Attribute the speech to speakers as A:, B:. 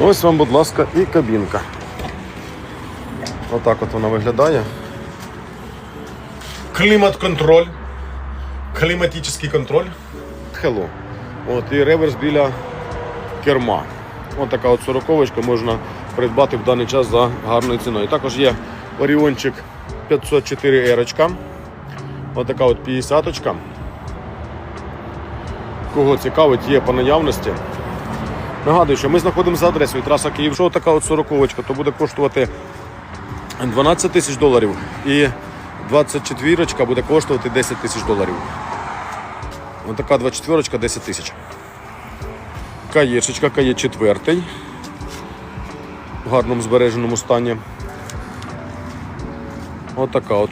A: Ось вам, будь ласка, і кабінка. Отак от вона виглядає. Клімат-контроль. Кліматичний контроль. Hello. От, і реверс біля керма. Ось така от сороковочка можна придбати в даний час за гарною ціною. Також є Оріончик 504 ерочка. Ось така от 50 -очка. Кого цікавить, є по наявності. Нагадую, що ми знаходимося за адресою траса Київ. Якщо така от 40 то буде коштувати 12 тисяч доларів і 24 буде коштувати 10 тисяч доларів. Ось така 24 10 тисяч. Каєшечка, кає четвертий. В гарному збереженому стані. Ось така от